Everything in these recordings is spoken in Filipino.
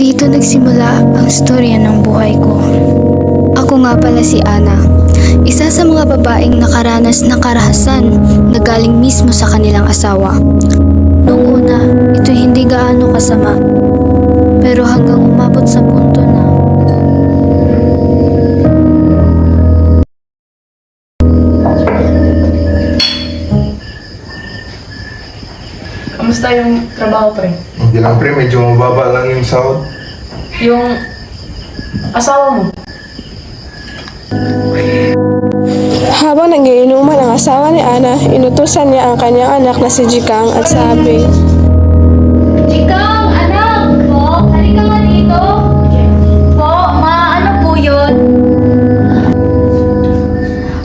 Dito nagsimula ang storya ng buhay ko. Ako nga pala si Ana, isa sa mga babaeng nakaranas ng karahasan na galing mismo sa kanilang asawa. Noong una, ito hindi gaano kasama. Pero hanggang umabot sa punto na Kamusta yung trabaho, pre? Hindi lang pre, medyo mababa lang yung sahod. Yung asawa mo? Habang nagiinuman ang asawa ni Ana, inutusan niya ang kanyang anak na si Jikang at sabi, Chikang, anak! Po, halika nga dito. Po, ma, ano po yun?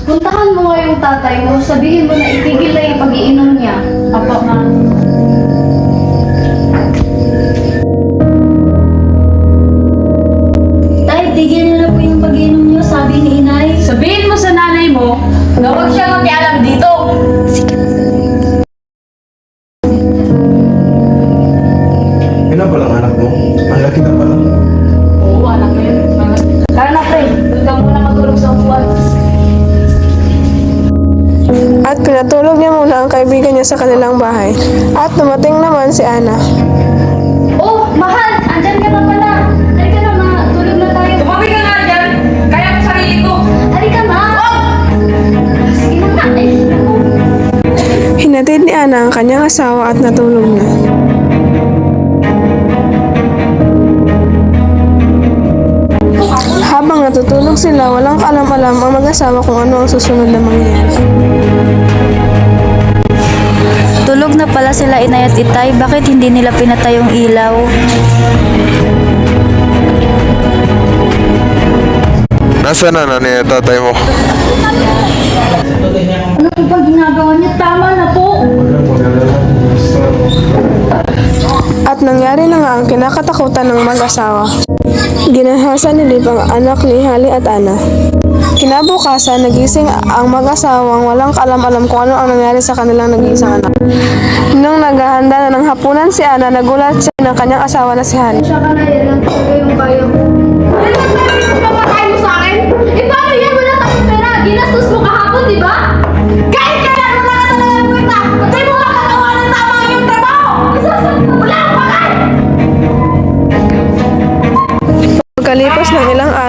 Puntahan mo nga yung tatay mo. Sabihin mo na itigil huwag siyang makialam dito. Yun na palang anak mo. Ang laki na pala. Oo, anak ko yun. Tara na, pre. Doon ka muna matulog sa upuan. at pinatulog niya muna ang kaibigan niya sa kanilang bahay. At dumating naman si Ana. Oh, mahal! Andyan ka na pala. Ang kanyang asawa at natulog na. Habang natutulog sila, walang kaalam-alam ang mag-asawa kung ano ang susunod na mangyayari. Tulog na pala sila inay at itay, bakit hindi nila pinatay yung ilaw? Nasaan na nanay at tatay mo? Ano po ba ginagawa niya? Tama na po. At nangyari na nga ang kinakatakutan ng mag-asawa. Ginahasan ni Liv ang anak ni Hali at Ana. Kinabukasan, nagising ang mag-asawang walang kaalam-alam kung ano ang nangyari sa kanilang nag-iisang anak. Nung naghahanda na ng hapunan si Ana, nagulat siya ng kanyang asawa na si Hali. Siya ka na yan lang talaga yung kaya ko. Yung mo sa? Eh pera. Ginastos mo kahapon, di ba? Kahit kailan wala ka talaga ng kwenta. Patay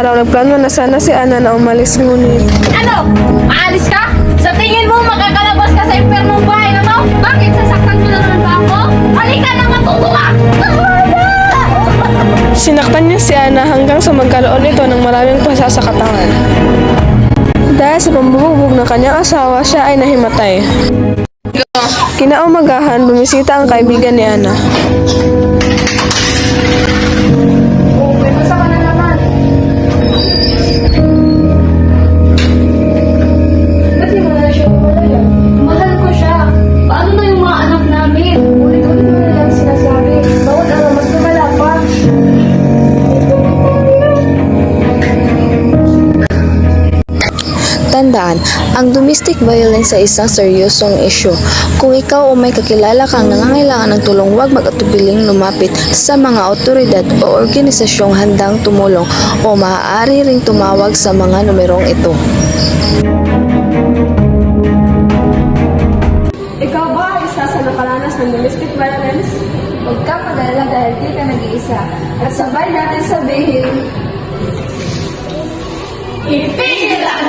araw, nagplano na sana si Ana na umalis ngunit. Ano? Aalis ka? Sa tingin mo makakalabas ka sa impernong bahay na to? Bakit? Sasaktan mo na naman ba ako? Halika na matuto ka! Sinaktan niya si Ana hanggang sa magkaroon ito ng maraming pasa sa katawan. Dahil sa pambubugbog ng kanyang asawa, siya ay nahimatay. Kinaumagahan, bumisita ang kaibigan ni Ana. Tandaan, ang domestic violence ay isang seryosong isyu. Kung ikaw o may kakilala kang nangangailangan ng tulong, huwag mag-atubiling lumapit sa mga otoridad o organisasyong handang tumulong o maaari ring tumawag sa mga numerong ito. Ikaw ba isa sa nakaranas ng domestic violence? Huwag ka padala dahil di ka nag-iisa. At sabay natin sabihin, Itigil ang